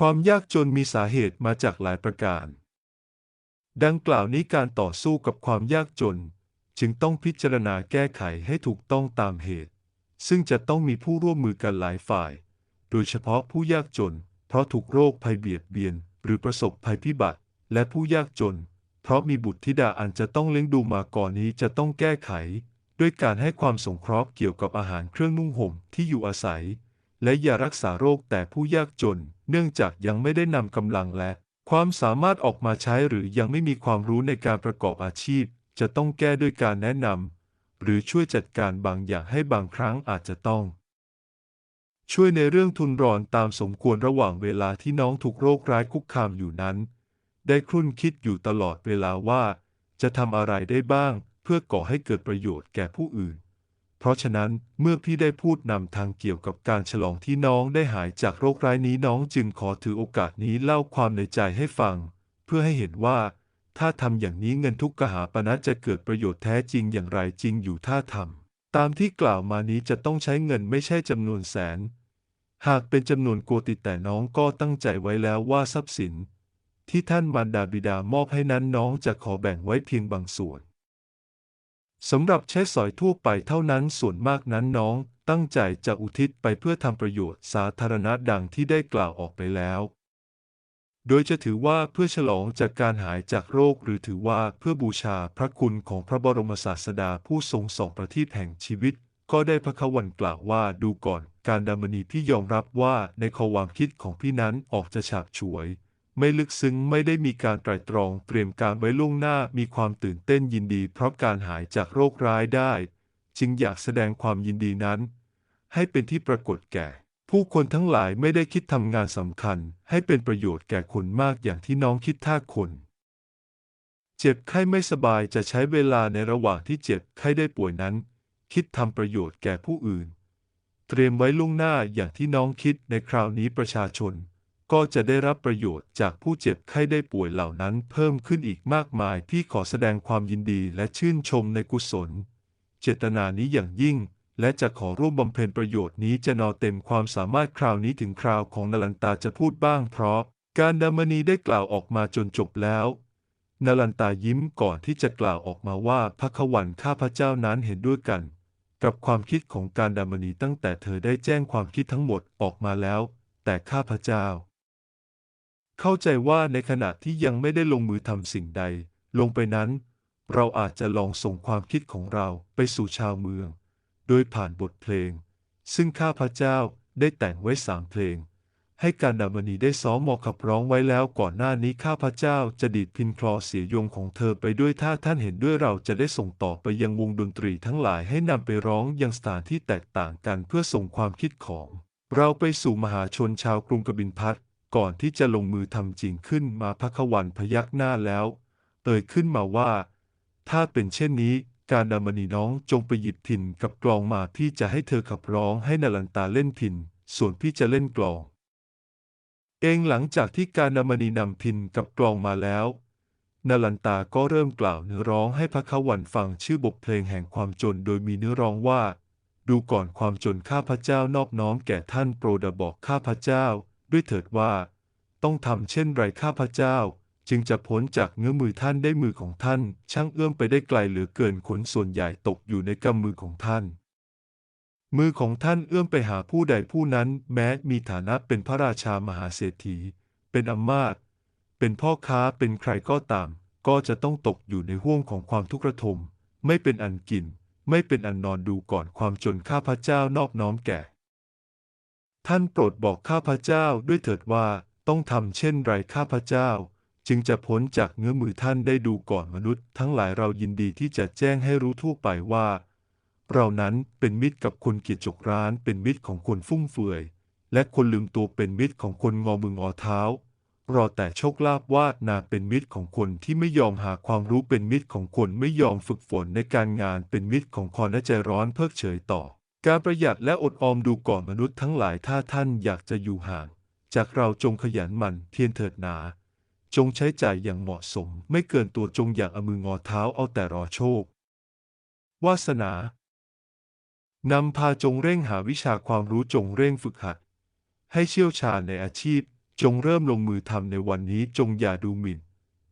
ความยากจนมีสาเหตุมาจากหลายประการ ดังกล่าวนี้การต่อสู้กับความยากจน จึงต้องพิจารณาแก้ไขให้ถูกต้องตามเหตุ ซึ่งจะต้องมีผู้ร่วมมือกันหลายฝ่าย โดยเฉพาะผู้ยากจน เพราะถูกโรคภัยเบียดเบียน หรือประสบภัยพิบัติ และผู้ยากจน เพราะมีบุตรธิดาอันจะต้องเลี้ยงดูมาก่อนนี้จะต้องแก้ไข ด้วยการให้ความสงเคราะห์เกี่ยวกับอาหารเครื่องนุ่งห่มที่อยู่อาศัย และยารักษาโรคแต่ผู้ยากจน เนื่องจากยังไม่ได้นำกำลังและ ความสามารถออกมาใช้หรือยังไม่มีความรู้ในการประกอบอาชีพ จะต้องแก้ด้วยการแนะนำหรือช่วยจัดการบางอย่างให้บางครั้งอาจจะต้อง ช่วยในเรื่องทุนรอนตามสมควรระหว่างเวลาที่น้องถูกโรคร้ายคุกคามอยู่นั้น ได้ครุ่นคิดอยู่ตลอดเวลาว่า จะทำอะไรได้บ้าง เพื่อก่อให้เกิดประโยชน์แก่ผู้อื่น เพราะฉะนั้นเมื่อพี่ได้พูดนำทางเกี่ยวกับการฉลองที่น้องได้หายจากโรคร้ายนี้น้องจึงขอถือโอกาสนี้เล่าความในใจให้ฟัง เพื่อให้เห็นว่า ถ้าทำอย่างนี้เงินทุกกหาปณะจะเกิดประโยชน์แท้จริงอย่างไรจริงอยู่ถ้าทำตามที่กล่าวมานี้จะต้องใช้เงินไม่ใช่จำนวนแสน หากเป็นจำนวนโกติแต่น้องก็ตั้งใจไว้แล้วว่าทรัพย์สิน ที่ท่านมารดาบิดามอบให้นั้นน้องจะขอแบ่งไว้เพียงบางส่วน สำหรับใช้สอยทั่วไปเท่านั้นส่วนมากนั้นน้องตั้งใจจะอุทิศไปเพื่อทำประโยชน์สาธารณะดังที่ได้กล่าวออกไปแล้ว โดยจะถือว่าเพื่อฉลองจากการหายจากโรคหรือถือว่าเพื่อบูชาพระคุณของพระบรมศาสดาผู้ทรงส่องประทีปแห่งชีวิต ก็ได้พระควันกล่าวว่าดูก่อน การดำมณีพี่ยอมรับว่าในความคิดของพี่นั้นออกจะฉาบฉวย ไม่ลึกซึ้งไม่ได้มีการไตร่ตรองเตรียมการไว้ล่วงหน้ามีความตื่นเต้นยินดี เพราะการหายจากโรคร้ายได้ จึงอยากแสดงความยินดีนั้น ให้เป็นที่ปรากฏแก่ ผู้คนทั้งหลายไม่ได้คิดทำงานสำคัญ ให้เป็นประโยชน์แก่คนมากอย่างที่น้องคิดถ้าคนเจ็บไข้ไม่สบายจะใช้เวลาในระหว่างที่เจ็บไข้ได้ป่วยนั้น คิดทำประโยชน์แก่ผู้อื่น เตรียมไว้ล่วงหน้าอย่างที่น้องคิดในคราวนี้ประชาชน ก็จะได้รับประโยชน์จากผู้เจ็บไข้ได้ป่วยเหล่านั้นเพิ่มขึ้นอีกมากมายพี่ขอแสดงความยินดีและชื่นชมในกุศล เจตนานี้อย่างยิ่ง และจะขอร่วมบำเพ็ญประโยชน์นี้จะนอเต็มความสามารถคราวนี้ถึงคราวของนลันตาจะพูดบ้างเพราะ การดามณีได้กล่าวออกมาจนจบแล้วนลันตายิ้มก่อนที่จะกล่าวออกมาว่าพระขวันข้าพระเจ้านั้นเห็นด้วยกัน กับความคิดของการดามณีตั้งแต่เธอได้แจ้งความคิดทั้งหมดออกมาแล้ว แต่ข้าพระเจ้า เข้าใจว่าในขณะที่ยังไม่ได้ลงมือทำสิ่งใด ลงไปนั้น เราอาจจะลองส่งความคิดของเราไปสู่ชาวเมือง โดยผ่านบทเพลง ซึ่งข้าพเจ้าได้แต่งไว้สามเพลง ให้การดามณีได้ซ้อมหมอขับร้องไว้แล้วก่อนหน้านี้ข้าพเจ้าจะดีดพินคลอเสียยงของเธอไปด้วยถ้าท่านเห็นด้วยเราจะได้ส่งต่อไปยังวงดนตรีทั้งหลายให้นำไปร้องยังสถานที่แตกต่างกันเพื่อส่งความคิดของ เราไปสู่มหาชนชาวกรุงกบินพัท ก่อนที่จะลงมือทำจริงขึ้นมาพระขวันพยักหน้าแล้ว เอ่ยขึ้นมาว่า ถ้าเป็นเช่นนี้ การดามณีน้องจงไปหยิบพินกับกลองมาพี่จะให้เธอขับร้องให้นลันตาเล่นพินส่วนพี่จะเล่นกลอง เองหลังจากที่การดามณีนำพินกับกลองมาแล้วนลันตาก็เริ่มกล่าวเนื้อร้องให้พระขวันฟังชื่อบทเพลงแห่งความจนโดยมีเนื้อร้องว่า ดูก่อนความจนข้าพเจ้านอบน้อมแก่ท่านโปรดบอกข้าพเจ้า ด้วยเถิดว่า ต้องทำเช่นไรข้าพเจ้า จึงจะพ้นจากเงื้อมือท่านได้มือของท่าน ช่างเอื้อมไปได้ไกลเหลือเกินขนส่วนใหญ่ตกอยู่ในกำมือของท่าน มือของท่านเอื้อมไปหาผู้ใดผู้นั้น แม้มีฐานะเป็นพระราชามหาเศรษฐี เป็นอำมาตย์เป็นพ่อค้าเป็นใครก็ตาม ก็จะต้องตกอยู่ในห่วงของความทุกข์ระทม ไม่เป็นอันกิน ไม่เป็นอันนอนดูก่อนความจนข้าพเจ้านอบน้อมแก่ ท่านโปรดบอกข้าพเจ้าด้วยเถิดว่าต้องทำเช่นไรข้าพเจ้า จึงจะพ้นจากเงื้อมือท่านได้ดูก่อนมนุษย์ ทั้งหลายเรายินดีที่จะแจ้งให้รู้ทั่วไปว่า เรานั้นเป็นมิตรกับคนเกียจจกร้านเป็นมิตรของคนฟุ่มเฟือย และคนลืมตัวเป็นมิตรของคนงอมืองอเท้ารอแต่โชคลาภวาดนาเป็นมิตรของคนที่ไม่ยอมหาความรู้เป็นมิตรของคนไม่ยอมฝึกฝนในการงานเป็นมิตรของคอนใจร้อนเพิกเฉยต่อ การประหยัดและอดออมดูก่อนมนุษย์ทั้งหลายถ้าท่านอยากจะอยู่ห่าง จากเราจงขยันหมั่นเพียรเถิดหนา จงใช้จ่ายอย่างเหมาะสม ไม่เกินตัวจงอย่างเอามืองอเท้าเอาแต่รอโชค วาสนานำพาจงเร่งหาวิชาความรู้จงเร่งฝึกหัด ให้เชี่ยวชาญในอาชีพ จงเริ่มลงมือทำในวันนี้จงอย่าดูหมิ่น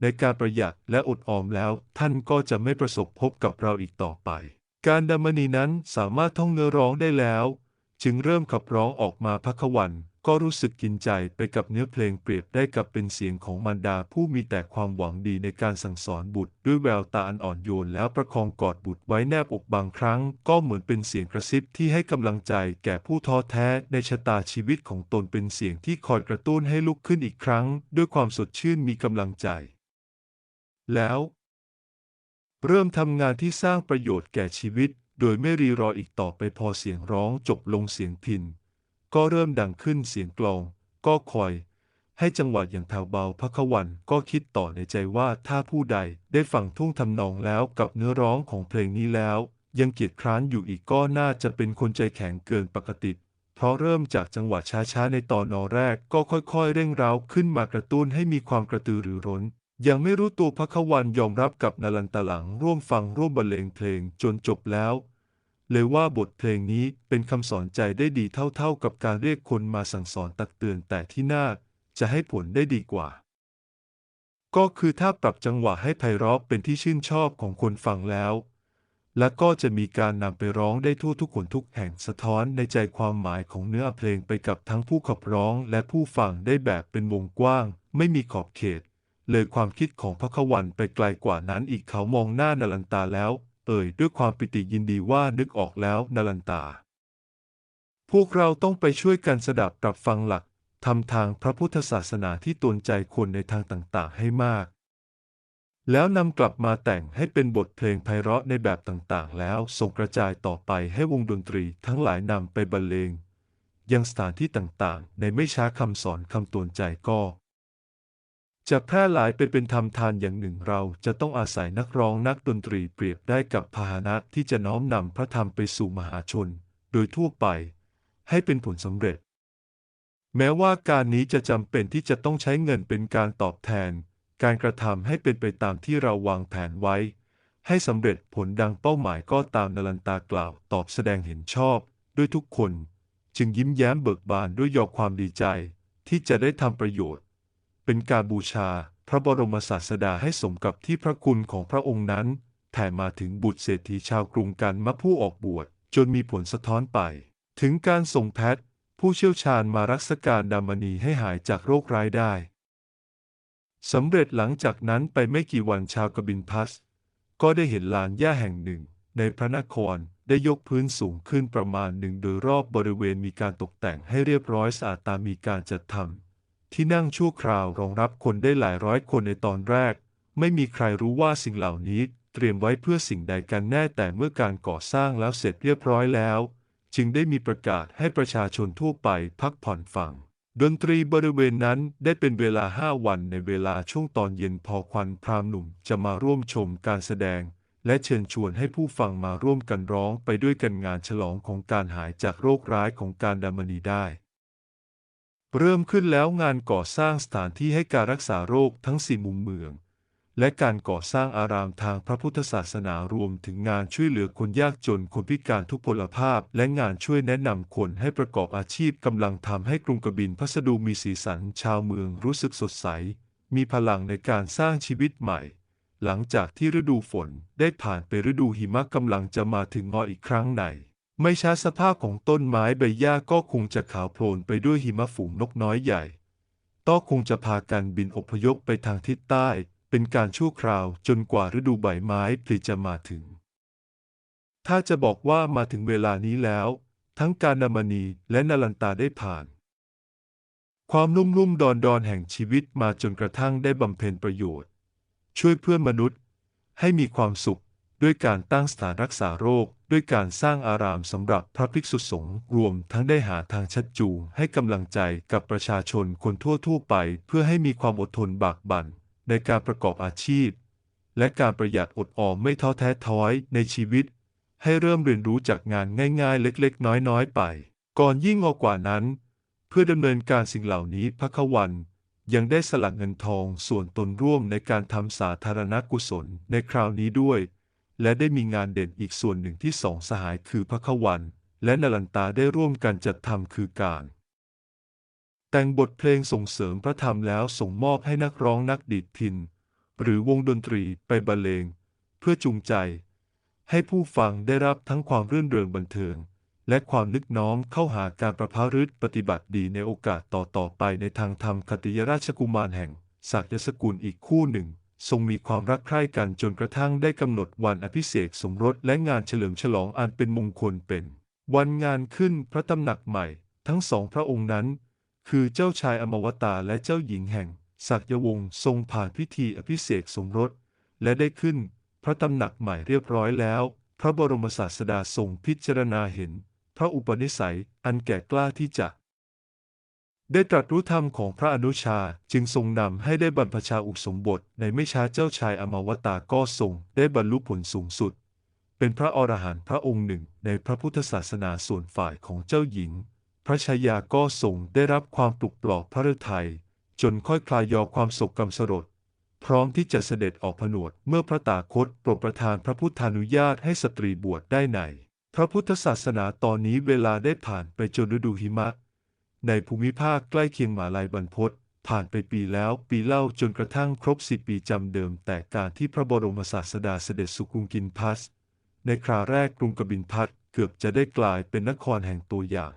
ในการประหยัดและอดออมแล้ว ท่านก็จะไม่ประสบพบกับเราอีกต่อไป การดามณีนั้นสามารถท่องเนื้อร้องได้แล้ว จึงเริ่มขับร้องออกมาพักวัน ก็รู้สึกกินใจไปกับเนื้อเพลงเปรียบได้กับเป็นเสียงของมารดาผู้มีแต่ความหวังดีในการสั่งสอนบุตร ด้วยแววตาอันอ่อนโยนแล้วประคองกอดบุตรไว้แนบอกบางครั้ง ก็เหมือนเป็นเสียงกระซิบที่ให้กำลังใจแก่ผู้ท้อแท้ในชะตาชีวิตของตนเป็นเสียงที่คอยกระตุ้นให้ลุกขึ้นอีกครั้ง ด้วยความสดชื่นมีกำลังใจ แล้ว เริ่มทำงานที่สร้างประโยชน์แก่ชีวิต โดยไม่รีรออีกต่อไปพอเสียงร้องจบลงเสียงพิน ก็เริ่มดังขึ้นเสียงกลอง ก็คอย ให้จังหวะอย่างแผ่วเบาพักวันก็คิดต่อในใจว่าถ้าผู้ใดได้ฟังทุ่งทำนองแล้วกับเนื้อร้องของเพลงนี้แล้ว ยังเกียจคร้านอยู่อีกก็น่าจะเป็นคนใจแข็งเกินปกติเพราะเริ่มจากจังหวะช้าๆ ในตอนนอแรกก็ค่อยๆ เร่งเร้าขึ้นมากระตุ้นให้มีความกระตือรือร้น ยังไม่รู้ตัวพักวันยอมรับกับนาลันตะหลังร่วมฟังร่วมบรรเลงเพลงจนจบแล้ว เลยว่าบทเพลงนี้เป็นคำสอนใจได้ดีเท่าๆกับการเรียกคนมาสั่งสอนตักเตือนแต่ที่น่าจะให้ผลได้ดีกว่า ก็คือถ้าปรับจังหวะให้ไพเราะเป็นที่ชื่นชอบของคนฟังแล้ว และก็จะมีการนำไปร้องได้ทั่วทุกคนทุกแห่งสะท้อนในใจความหมายของเนื้อเพลงไปกับทั้งผู้ขับร้องและผู้ฟังได้แบบเป็นวงกว้าง ไม่มีขอบเขต เลยความคิดของพระขวันไปไกลกว่านั้นอีกเขามองหน้านาลันตาแล้ว เอ่ยด้วยความปิติยินดีว่านึกออกแล้วนาลันตา พวกเราต้องไปช่วยกันสดับปรับฟังหลักทำทางพระพุทธศาสนาที่ตนใจคนในทางต่างๆ ให้มาก แล้วนำกลับมาแต่งให้เป็นบทเพลงไพเราะในแบบต่างๆ แล้วส่งกระจายต่อไปให้วงดนตรีทั้งหลายนำไปบรรเลงยังสถานที่ต่างๆ ในไม่ช้าคำสอนคำตวนใจก็ จะแพร่หลายไปเป็นธรรมทานอย่างหนึ่งเราจะต้องอาศัยนักร้องนักดนตรีเปรียบได้กับพาหนะที่จะน้อมนำพระธรรมไปสู่มหาชน โดยทั่วไป ให้เป็นผลสำเร็จ แม้ว่าการนี้จะจำเป็นที่จะต้องใช้เงินเป็นการตอบแทน การกระทำให้เป็นไปตามที่เราวางแผนไว้ ให้สำเร็จผลดังเป้าหมายก็ตามนลันตากล่าวตอบแสดงเห็นชอบ ด้วยทุกคน จึงยิ้มแย้มเบิกบานด้วยยอความดีใจ ที่จะได้ทำประโยชน์ เป็นการบูชาพระบรมศาสดาให้สมกับที่พระคุณของพระองค์นั้นแผ่มาถึงบุตรเศรษฐีชาวกรุงกันมะผู้ออกบวชจนมีผลสะท้อนไป ถึงการส่งแพทย์ผู้เชี่ยวชาญมารักษาการดามณีให้หายจากโรคร้ายได้สำเร็จหลังจากนั้นไปไม่กี่วันชาวกบินพัส ก็ได้เห็นลานหญ้าแห่งหนึ่ง ในพระนครได้ยกพื้นสูงขึ้นประมาณหนึ่งโดยรอบบริเวณมีการตกแต่งให้เรียบร้อยสะอาดตามมีการจัดทำ ที่นั่งชั่วคราวรองรับคนได้หลายร้อยคนในตอนแรก ไม่มีใครรู้ว่าสิ่งเหล่านี้เตรียมไว้เพื่อสิ่งใดกันแน่แต่เมื่อการก่อสร้างแล้วเสร็จเรียบร้อยแล้ว จึงได้มีประกาศให้ประชาชนทั่วไปพักผ่อนฟังดนตรีบริเวณนั้นได้เป็นเวลาห้าวันในเวลาช่วงตอนเย็นพอควันพรามหนุ่มจะมาร่วมชมการแสดง และเชิญชวนให้ผู้ฟังมาร่วมกันร้องไปด้วยกันงานฉลองของการหายจากโรคร้ายของการดามณีได้ เริ่มขึ้นแล้วงานก่อสร้างสถานที่ให้การรักษาโรคทั้งสี่มุมเมือง และการก่อสร้างอารามทางพระพุทธศาสนารวมถึงงานช่วยเหลือคนยากจนคนพิการทุกพลภาพ และงานช่วยแนะนำคนให้ประกอบอาชีพกำลังทำให้กรุงกบินพัสดุมีสีสันชาวเมืองรู้สึกสดใส มีพลังในการสร้างชีวิตใหม่ หลังจากที่ฤดูฝนได้ผ่านไปฤดูหิมะกำลังจะมาถึงงออีกครั้งใน ไม่ช้าสภาพของต้นไม้ใบหญ้าก็คงจะขาวโพลนไปด้วยหิมะฝูงนกน้อยใหญ่ก็คงจะพากันบินอพยพไปทางทิศใต้ เป็นการชั่วคราวจนกว่าฤดูใบไม้ผลิจะมาถึง ถ้าจะบอกว่ามาถึงเวลานี้แล้ว ทั้งการนามณีและนาลันตาได้ผ่าน ความนุ่มนุ่มดอนดอนแห่งชีวิตมาจนกระทั่งได้บำเพ็ญประโยชน์ ช่วยเพื่อนมนุษย์ ให้มีความสุขด้วยการตั้งสถานรักษาโรค ด้วยการสร้างอารามสำหรับพระภิกษุสงฆ์รวมทั้งได้หาทางชัดจูงให้กำลังใจกับประชาชนคนทั่วทั่วๆไป เพื่อให้มีความอดทนบากบั่นในการประกอบอาชีพ และการประหยัดอดออมไม่ท้อแท้ท้อยในชีวิต ให้เริ่มเรียนรู้จากงานง่ายๆ เล็กๆ น้อยๆ ไป ก่อนยิ่งกว่านั้น เพื่อดำเนินการสิ่งเหล่านี้พระขวันยังได้สละเงินทองส่วนตนร่วมในการทำสาธารณกุศลในคราวนี้ด้วย และได้มีงานเด่นอีกส่วนหนึ่งที่สองสหายคือพระขวัน และนลันตาได้ร่วมกันจัดทำคือการ แต่งบทเพลงส่งเสริมพระธรรมแล้วส่งมอบให้นักร้องนักดีดพิน หรือวงดนตรีไปบรรเลง เพื่อจูงใจ ให้ผู้ฟังได้รับทั้งความรื่นเริงบันเทิง และความนึกน้อมเข้าหาการประพาฤติปฏิบัติดีในโอกาสต่อๆไปในทางธรรมคติยราชกุมารแห่งศักยสกุลอีกคู่หนึ่ง ทรงมีความรักใคร่กันจนกระทั่งได้กำหนดวันอภิเษกสมรสและงานเฉลิมฉลองอันเป็นมงคลเป็น วันงานขึ้นพระตำหนักใหม่ ทั้งสองพระองค์นั้น คือเจ้าชายอมวตารและเจ้าหญิงแห่งศักยวงศ์ทรงผ่านพิธีอภิเษกสมรส และได้ขึ้น พระตำหนักใหม่เรียบร้อยแล้ว พระบรมศาสดาทรงพิจารณาเห็น พระอุปนิสัยอันแก่กล้าที่จะ ได้ตรัสรู้ธรรมของพระอนุชาจึงทรงนำให้ได้บรรพชาอุปสมบทในไม่ช้าเจ้าชายอมวตาก็ทรงได้บรรลุผลสูงสุด เป็นพระอรหันต์พระองค์หนึ่งในพระพุทธศาสนาส่วนฝ่ายของเจ้าหญิง พระชายาก็ทรงได้รับความปลุกปลอบพระฤทัยจนค่อยคลายยอความโศกกรรมสลดพร้อมที่จะเสด็จออกผนวดเมื่อพระตาคตโปรดประทานพระพุทธานุญาตให้สตรีบวชได้ใน พระพุทธศาสนาตอนนี้เวลาได้ผ่านไปจนฤดูหิมะ ในภูมิภาคใกล้เคียงหมาลายบรรพตผ่านไปปีแล้วปีเล่าจนกระทั่งครบสิบปีจำเดิม แต่การที่พระบรมศาสดาเสด็จสุกุงกินพัส ในคราแรกกรุงกบินพัทเกือบจะได้กลายเป็นนครแห่งตัวอย่าง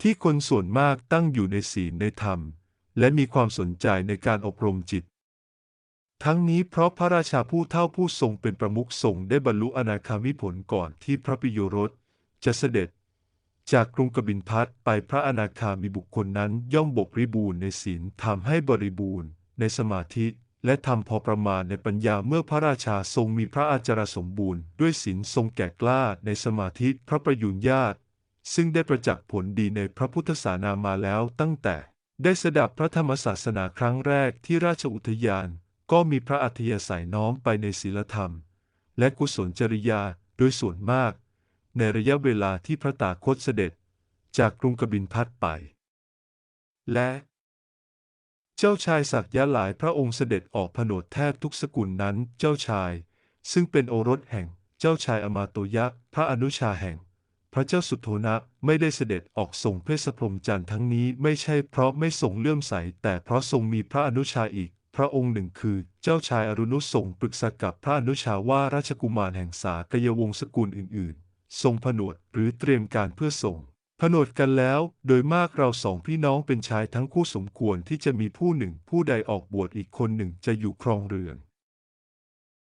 ที่คนส่วนมากตั้งอยู่ในศีลในธรรม และมีความสนใจในการอบรมจิต ทั้งนี้เพราะพระราชาผู้เท่าผู้ทรงเป็นประมุขทรงได้บรรลุอนาคามิผลก่อนที่พระปิโยรสจะเสด็จ จากกรุงกบินพัทไปพระอนาคามีบุคคลนั้นย่อมบกริบูรณ์ในศีลทำให้บริบูรณ์ ในสมาธิ และทำพอประมาณในปัญญาเมื่อพระราชาทรงมีพระอาจารสมบูรณ์ ด้วยศีลทรงแก่กล้าในสมาธิพระประยุรญาตซึ่งได้ประจักษ์ผลดีในพระพุทธศาสนามาแล้วตั้งแต่ได้สดับพระธรรมศาสนาครั้งแรกที่ราชอุทยาน ก็มีพระอัธยาศัยน้อมไปในศีลธรรม และกุศลจริยาโดยส่วนมาก ในระยะเวลาที่พระตาคตเสด็จจากกรุงกบินพัทไป และ เจ้าชายศักยะหลายพระองค์เสด็จออกผนวดแทบทุกสกุลนั้นเจ้าชาย ซึ่งเป็นโอรสแห่งเจ้าชายอมาโตยะ พระอนุชาแห่ง พระเจ้าสุโธนะไม่ได้เสด็จออกส่งเพศพรมจันทร์ทั้งนี้ไม่ใช่เพราะไม่ทรงเลื่อมใส แต่เพราะทรงมีพระอนุชาอีก พระองค์หนึ่งคือเจ้าชายอรุณุทรงปรึกษากับพระอนุชาว่าราชกุมารแห่งสากยวงศ์สกุลอื่น ทรงผนวดหรือเตรียมการเพื่อส่งผนวดกันแล้ว โดยมากเราสองพี่น้องเป็นชายทั้งคู่สมควรที่จะมีผู้หนึ่งผู้ใดออกบวชอีกคนหนึ่งจะอยู่ครองเรือน